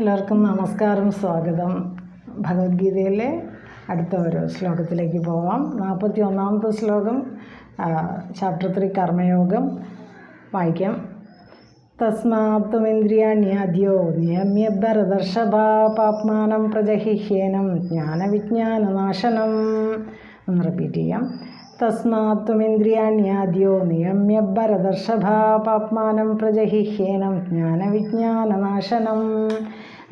എല്ലാവർക്കും നമസ്കാരം സ്വാഗതം. ഭഗവത്ഗീതയിലെ അടുത്ത ഒരു ശ്ലോകത്തിലേക്ക് പോവാം. നാൽപ്പത്തി ഒന്നാമത്തെ ശ്ലോകം ചാപ്റ്റർ ത്രീ കർമ്മയോഗം വായിക്കാം. തസ്മാത്വമിന്ദ്രിയാണ്യാദ്യോ നിയമ്യ ഭരതർഷഭാപാപ്മാനം പ്രജഹിഹ്യേനം ജ്ഞാനവിജ്ഞാനനാശനം ഒന്ന് റിപ്പീറ്റ് ചെയ്യാം. തസ്മാത്വമിന്ദ്രിയാണ്യാദ്യോ നിയമ്യ ഭരതർഷഭാപാപ്മാനം പ്രജഹിഹ്യേനം ജ്ഞാനവിജ്ഞാനനാശനം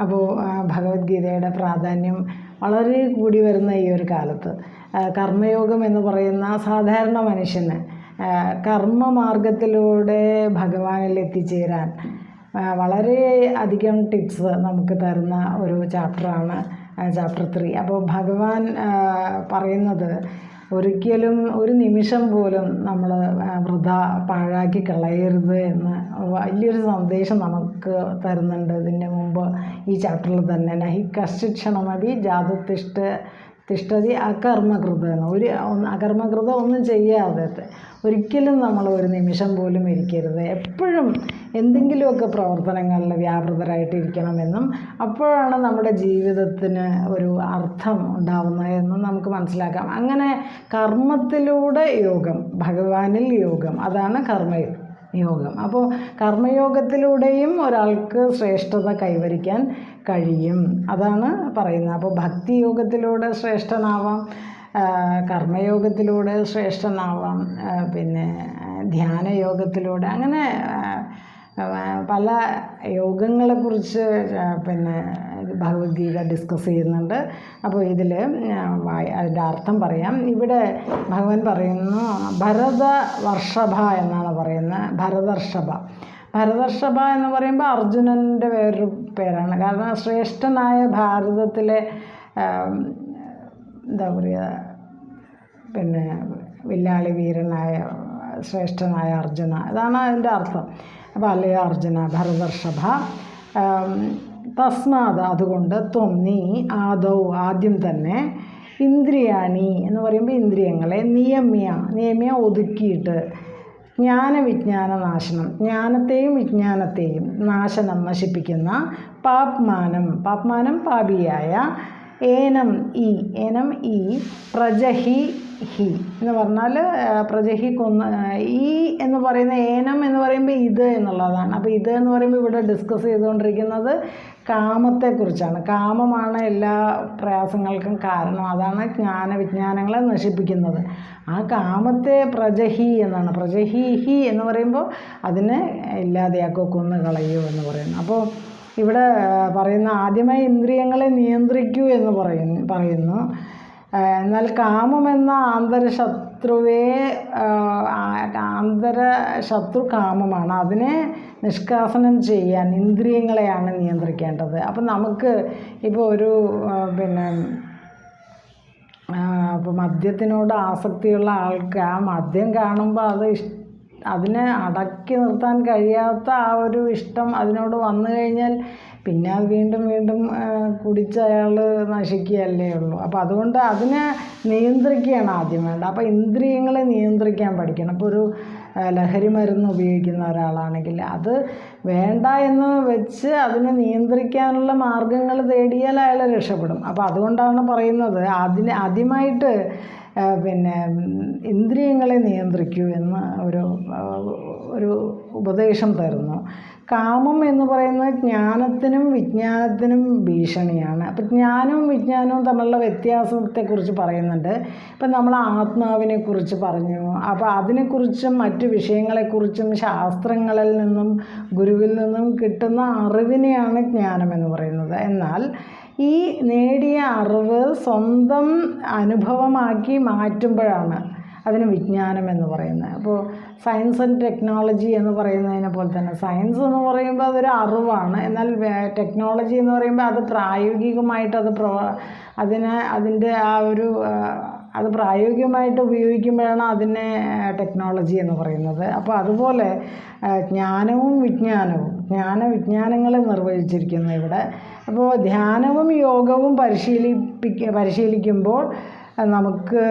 അപ്പോൾ ഭഗവത്ഗീതയുടെ പ്രാധാന്യം വളരെ കൂടി വരുന്ന ഈ ഒരു കാലത്ത്. കർമ്മയോഗം എന്ന് പറയുന്ന സാധാരണ മനുഷ്യന് കർമ്മമാർഗത്തിലൂടെ ഭഗവാനിൽ എത്തിച്ചേരാൻ വളരെ അധികം ടിപ്സ് നമുക്ക് തരുന്ന ഒരു ചാപ്റ്ററാണ് ചാപ്റ്റർ ത്രീ. അപ്പോൾ ഭഗവാൻ പറയുന്നത് ഒരിക്കലും ഒരു നിമിഷം പോലും നമ്മൾ വൃഥ പാഴാക്കി കളയരുത് എന്ന് വലിയൊരു സന്ദേശം നമുക്ക് തരുന്നുണ്ട് ഇതിന്റെ മുമ്പ് ഈ ചാപ്റ്ററിൽ തന്നെ. നഹി കശ്ചിക്ഷണമപി ജാതത്തിഷ്ട തിഷ്ടതി അകർമ്മകൃത. എന്ന് ഒരു അകർമ്മകൃത ഒന്നും ചെയ്യാതെ ഒരിക്കലും നമ്മൾ ഒരു നിമിഷം പോലും ഇരിക്കരുത്. എപ്പോഴും എന്തെങ്കിലുമൊക്കെ പ്രവർത്തനങ്ങളിൽ വ്യാപൃതരായിട്ടിരിക്കണമെന്നും അപ്പോഴാണ് നമ്മുടെ ജീവിതത്തിന് ഒരു അർത്ഥം ഉണ്ടാവുന്നതെന്നും നമുക്ക് മനസ്സിലാക്കാം. അങ്ങനെ കർമ്മത്തിലൂടെ യോഗം ഭഗവാനിൽ യോഗം അതാണ് കർമ്മയോഗം യോഗം. അപ്പോൾ കർമ്മയോഗത്തിലൂടെയും ഒരാൾക്ക് ശ്രേഷ്ഠത കൈവരിക്കാൻ കഴിയും. അതാണ് പറയുന്നത്. അപ്പോൾ ഭക്തി യോഗത്തിലൂടെ ശ്രേഷ്ഠനാവാം കർമ്മയോഗത്തിലൂടെ ശ്രേഷ്ഠനാവാം പിന്നെ ധ്യാനയോഗത്തിലൂടെ അങ്ങനെ പല യോഗങ്ങളെക്കുറിച്ച് പിന്നെ ഭഗവത്ഗീത ഡിസ്കസ് ചെയ്യുന്നുണ്ട്. അപ്പോൾ ഇതിൽ അതിന്റെ അർത്ഥം പറയാം. ഇവിടെ ഭഗവാൻ പറയുന്നു ഭരത വർഷഭ എന്നാണ് പറയുന്നത്. ഭരതർഷഭ. ഭരതർഷഭ എന്ന് പറയുമ്പോൾ അർജുനന്റെ വേറൊരു പേരാണ്. കാരണം ശ്രേഷ്ഠനായ ഭാരതത്തിലെ എന്താ പറയുക പിന്നെ വില്ലാളി വീരനായ ശ്രേഷ്ഠനായ അർജുന. അതാണ് അതിന്റെ അർത്ഥം. അപ്പോൾ അല്ലേ അർജുന ഭരതർഷഭ തസ്മാത് അതുകൊണ്ട് ത്വം നീ ആദൗ ആദ്യം തന്നെ ഇന്ദ്രിയാണി എന്ന് പറയുമ്പോൾ ഇന്ദ്രിയങ്ങളെ നിയമ്യ നിയമ്യ ഒതുക്കിയിട്ട് ജ്ഞാനവിജ്ഞാന നാശനം ജ്ഞാനത്തെയും വിജ്ഞാനത്തെയും നാശനം നശിപ്പിക്കുന്ന പാപ്മാനം. പാപ്മാനം പാപിയായ ഏനം ഈ ഏനം ഈ പ്രജഹി ഹി എന്ന് പറഞ്ഞാൽ പ്രജഹി കൊന്ന ഈ എന്ന് പറയുന്ന ഏനം എന്ന് പറയുമ്പോൾ ഇത് എന്നുള്ളതാണ്. അപ്പോൾ ഇത് എന്ന് പറയുമ്പോൾ ഇവിടെ ഡിസ്കസ് ചെയ്തുകൊണ്ടിരിക്കുന്നത് കാമത്തെക്കുറിച്ചാണ്. കാമമാണ് എല്ലാ പ്രയാസങ്ങൾക്കും കാരണം. അതാണ് ജ്ഞാന വിജ്ഞാനങ്ങളെ നശിപ്പിക്കുന്നത്. ആ കാമത്തെ പ്രജഹി എന്നാണ്. പ്രജഹി ഹി എന്ന് പറയുമ്പോൾ അതിനെ ഇല്ലാതെയാക്കോ കൊന്നു കളയൂ എന്ന് പറയുന്നു. അപ്പോൾ ഇവിടെ പറയുന്ന ആദ്യമായി ഇന്ദ്രിയങ്ങളെ നിയന്ത്രിക്കൂ എന്ന് പറയുന്നു പറയുന്നു. എന്നാൽ കാമം എന്ന ആ- ആന്തര ശത്രു കാമമാണ്. അതിനെ നിഷ്കാസനം ചെയ്യാൻ ഇന്ദ്രിയങ്ങളെയാണ് നിയന്ത്രിക്കേണ്ടത്. അപ്പം നമുക്ക് ഇപ്പോൾ ഒരു പിന്നെ അപ്പോൾ മദ്യത്തിനോട് ആസക്തിയുള്ള ആൾക്ക് ആ മദ്യം കാണുമ്പോൾ അത് അതിനെ അടക്കി നിർത്താൻ കഴിയാത്ത ആ ഒരു ഇഷ്ടം അതിനോട് വന്നു കഴിഞ്ഞാൽ പിന്നെ അത് വീണ്ടും വീണ്ടും കുടിച്ച് അയാൾ നശിക്കുകയല്ലേ ഉള്ളൂ. അപ്പോൾ അതുകൊണ്ട് അതിനെ നിയന്ത്രിക്കുകയാണ് ആദ്യം വേണ്ടത്. അപ്പോൾ ഇന്ദ്രിയങ്ങളെ നിയന്ത്രിക്കാൻ പഠിക്കണം. ഇപ്പോൾ ഒരു ലഹരി മരുന്ന് ഉപയോഗിക്കുന്ന ഒരാളാണെങ്കിൽ അത് വേണ്ട എന്ന് വെച്ച് അതിനെ നിയന്ത്രിക്കാനുള്ള മാർഗങ്ങൾ തേടിയാൽ അയാൾ രക്ഷപ്പെടും. അപ്പോൾ അതുകൊണ്ടാണ് പറയുന്നത് അതിന് ആദ്യമായിട്ട് പിന്നെ ഇന്ദ്രിയങ്ങളെ നിയന്ത്രിക്കൂ എന്ന് ഒരു ഒരു ഉപദേശം തരുന്നു. കാമം എന്ന് പറയുന്നത് ജ്ഞാനത്തിനും വിജ്ഞാനത്തിനും ഭീഷണിയാണ്. അപ്പം ജ്ഞാനവും വിജ്ഞാനവും തമ്മിലുള്ള വ്യത്യാസത്തെക്കുറിച്ച് പറയുന്നുണ്ട്. ഇപ്പം നമ്മൾ ആത്മാവിനെക്കുറിച്ച് പറഞ്ഞു. അപ്പോൾ അതിനെക്കുറിച്ചും മറ്റ് വിഷയങ്ങളെക്കുറിച്ചും ശാസ്ത്രങ്ങളിൽ നിന്നും ഗുരുവിൽ നിന്നും കിട്ടുന്ന അറിവിനെയാണ് ജ്ഞാനം എന്ന് പറയുന്നത്. എന്നാൽ ഈ നേടിയ അറിവ് സ്വന്തം അനുഭവമാക്കി മാറ്റുമ്പോഴാണ് അതിന് വിജ്ഞാനം എന്ന് പറയുന്നത്. അപ്പോൾ സയൻസ് ആൻഡ് ടെക്നോളജി എന്ന് പറയുന്നതിനെ പോലെ തന്നെ സയൻസ് എന്ന് പറയുമ്പോൾ അതൊരു അറിവാണ്. എന്നാൽ ടെക്നോളജി എന്ന് പറയുമ്പോൾ അത് പ്രായോഗികമായിട്ട് അത് പ്രവ അതിനെ അതിന്റെ ആ ഒരു അത് പ്രായോഗികമായിട്ട് ഉപയോഗിക്കുമ്പോഴാണ് അതിനെ ടെക്നോളജി എന്ന് പറയുന്നത്. അപ്പോൾ അതുപോലെ ജ്ഞാനവും വിജ്ഞാനവും ജ്ഞാന വിജ്ഞാനങ്ങളെ നിർവചിച്ചിരിക്കുന്നു ഇവിടെ. അപ്പോൾ ധ്യാനവും യോഗവും പരിശീലിപ്പിക്ക പരിശീലിക്കുമ്പോൾ നമുക്ക്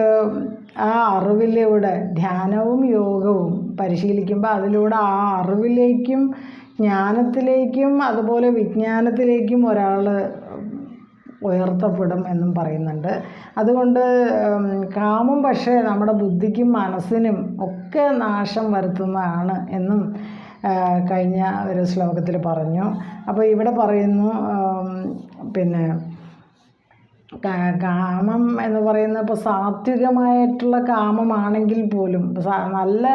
ആ അറിവിലൂടെ ധ്യാനവും യോഗവും പരിശീലിക്കുമ്പോൾ അതിലൂടെ ആ അറിവിലേക്കും ജ്ഞാനത്തിലേക്കും അതുപോലെ വിജ്ഞാനത്തിലേക്കും ഒരാൾ ഉയർത്തപ്പെടും എന്നും പറയുന്നുണ്ട്. അതുകൊണ്ട് കാമും പക്ഷേ നമ്മുടെ ബുദ്ധിക്കും മനസ്സിനും ഒക്കെ നാശം വരുത്തുന്നതാണ് എന്നും കഴിഞ്ഞ ഒരു ശ്ലോകത്തിൽ പറഞ്ഞു. അപ്പോൾ ഇവിടെ പറയുന്നു പിന്നെ കാമം എന്ന് പറയുന്നത് ഇപ്പോൾ സാത്വികമായിട്ടുള്ള കാമമാണെങ്കിൽ പോലും നല്ല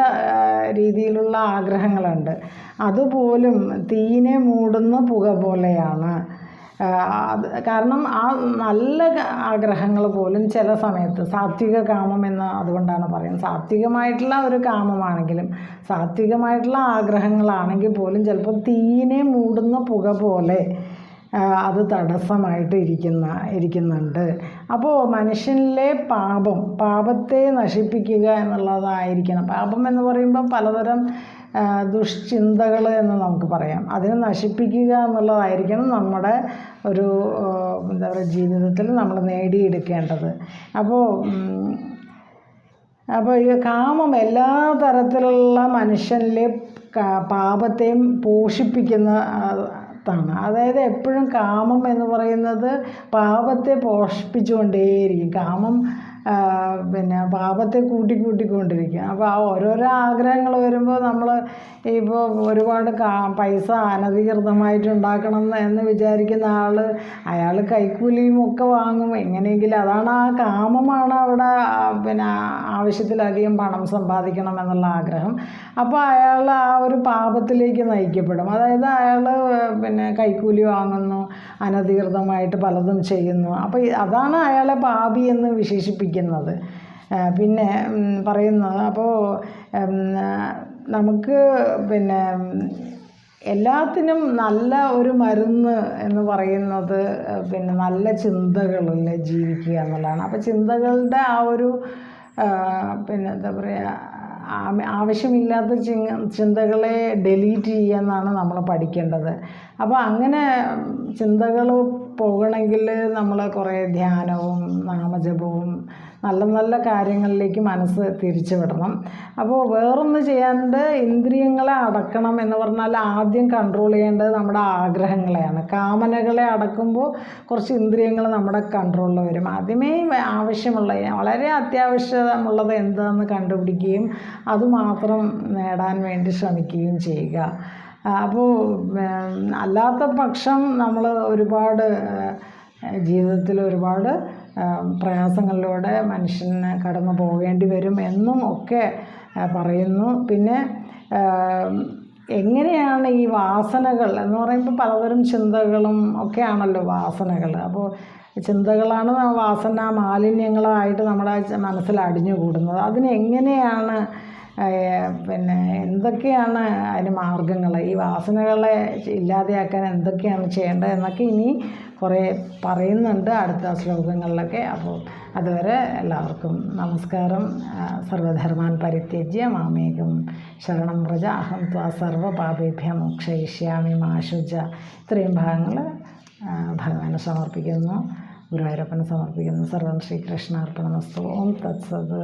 രീതിയിലുള്ള ആഗ്രഹങ്ങളുണ്ട്. അതുപോലും തീനെ മൂടുന്ന പുക പോലെയാണ്. അത് കാരണം ആ നല്ല ആഗ്രഹങ്ങൾ പോലും ചില സമയത്ത് സാത്വിക കാമം എന്ന് അതുകൊണ്ടാണ് പറയുന്നത്. സാത്വികമായിട്ടുള്ള ഒരു കാമമാണെങ്കിലും സാത്വികമായിട്ടുള്ള ആഗ്രഹങ്ങളാണെങ്കിൽ പോലും ചിലപ്പോൾ തീനെ മൂടുന്ന പുക പോലെ അത് തടസ്സമായിട്ട് ഇരിക്കുന്ന ഇരിക്കുന്നുണ്ട്. അപ്പോൾ മനുഷ്യനിലെ പാപം പാപത്തെ നശിപ്പിക്കുക എന്നുള്ളതായിരിക്കണം. പാപം എന്ന് പറയുമ്പോൾ പലതരം ദുഷ്ചിന്തകൾ എന്ന് നമുക്ക് പറയാം. അതിനെ നശിപ്പിക്കുക എന്നുള്ളതായിരിക്കണം നമ്മുടെ ഒരു എന്താ പറയുക ജീവിതത്തിൽ നമ്മൾ നേടിയെടുക്കേണ്ടത്. അപ്പോൾ അപ്പോൾ ഈ കാമം എല്ലാ തരത്തിലുള്ള മനുഷ്യനിലെ പാപത്തെയും പോഷിപ്പിക്കുന്ന താണ് അതായത് എപ്പോഴും കാമം എന്ന് പറയുന്നത് പാപത്തെ പോഷിപ്പിച്ചുകൊണ്ടേയിരിക്കും. കാമം പിന്നെ പാപത്തെ കൂട്ടി കൂട്ടിക്കൊണ്ടിരിക്കും അപ്പോൾ ആ ഓരോരോ ആഗ്രഹങ്ങൾ വരുമ്പോൾ നമ്മൾ ഇപ്പോൾ ഒരുപാട് കാ പൈസ അനധികൃതമായിട്ട് ഉണ്ടാക്കണം എന്ന് എന്ന് വിചാരിക്കുന്ന ആൾ അയാൾ കൈക്കൂലിയും ഒക്കെ വാങ്ങും. എങ്ങനെയെങ്കിലും അതാണ് ആ കാമമാണ് അവിടെ പിന്നെ ആവശ്യത്തിലധികം പണം സമ്പാദിക്കണം എന്നുള്ള ആഗ്രഹം. അപ്പോൾ അയാൾ ആ ഒരു പാപത്തിലേക്ക് നയിക്കപ്പെടും. അതായത് അയാൾ പിന്നെ കൈക്കൂലി വാങ്ങുന്നു അനധികൃതമായിട്ട് പലതും ചെയ്യുന്നു. അപ്പോൾ അതാണ് അയാളെ പാപി എന്ന് വിശേഷിപ്പിക്കുന്നത്. ആ, പിന്നെ പറയുന്നത് അപ്പോൾ നമുക്ക് പിന്നെ എല്ലാത്തിനും നല്ല ഒരു മരുന്ന് എന്ന് പറയുന്നത് പിന്നെ നല്ല ചിന്തകളിൽ ജീവിക്കുക എന്നുള്ളതാണ്. അപ്പോൾ ചിന്തകളുടെ ആ ഒരു പിന്നെ എന്താ പറയുക ആവശ്യമില്ലാത്ത ചിന്തകളെ ഡെലീറ്റ് ചെയ്യുക എന്നാണ് നമ്മൾ പഠിക്കേണ്ടത്. അപ്പോൾ അങ്ങനെ ചിന്തകൾ പോകണമെങ്കിൽ നമ്മൾ കുറേ ധ്യാനവും നാമജപവും നല്ല നല്ല കാര്യങ്ങളിലേക്ക് മനസ്സ് തിരിച്ചു വിടണം അപ്പോൾ വേറൊന്ന് ചെയ്യാണ്ട് ഇന്ദ്രിയങ്ങളെ അടക്കണം എന്ന് പറഞ്ഞാൽ ആദ്യം കൺട്രോൾ ചെയ്യേണ്ടത് നമ്മുടെ ആഗ്രഹങ്ങളെയാണ്. കാമനകളെ അടക്കുമ്പോൾ കുറച്ച് ഇന്ദ്രിയങ്ങൾ നമ്മുടെ കൺട്രോളിൽ വരും. ആദ്യമേ ആവശ്യമുള്ള വളരെ അത്യാവശ്യമുള്ളത് എന്താണെന്ന് കണ്ടുപിടിക്കുകയും അതുമാത്രം നേടാൻ വേണ്ടി ശ്രമിക്കുകയും ചെയ്യുക. അപ്പോൾ അല്ലാത്ത പക്ഷം നമ്മൾ ഒരുപാട് ജീവിതത്തിൽ ഒരുപാട് പ്രയാസങ്ങളിലൂടെ മനുഷ്യന് കടന്നു പോകേണ്ടി വരും എന്നും ഒക്കെ പറയുന്നു. പിന്നെ എങ്ങനെയാണ് ഈ വാസനകൾ എന്ന് പറയുമ്പോൾ പലതരം ചിന്തകളും ഒക്കെയാണല്ലോ വാസനകൾ. അപ്പോൾ ചിന്തകളാണ് വാസന മാലിന്യങ്ങളായിട്ട് നമ്മുടെ മനസ്സിൽ അടിഞ്ഞുകൂടുന്നത്. അതിനെങ്ങനെയാണ് പിന്നെ എന്തൊക്കെയാണ് അതിന് മാർഗങ്ങൾ ഈ വാസനകളെ ഇല്ലാതെയാക്കാൻ എന്തൊക്കെയാണ് ചെയ്യേണ്ടത് എന്നൊക്കെ ഇനി കുറേ പറയുന്നുണ്ട് അടുത്ത ശ്ലോകങ്ങളിലൊക്കെ. അപ്പോൾ അതുവരെ എല്ലാവർക്കും നമസ്കാരം. സർവധർമാൻ പരിത്യജ്യ മാമേകം ശരണം വ്രജ അഹം ത്വാ സർവ പാപേഭ്യ മോക്ഷയിഷ്യാമി മാശുജ ഇത്രയും ഭാഗങ്ങൾ ഭഗവാന് സമർപ്പിക്കുന്നു. ഗുരുവായൂരപ്പന് സമർപ്പിക്കുന്നു. സർവം ശ്രീകൃഷ്ണാർപ്പണമസ്തു. ഓം തത്സത്.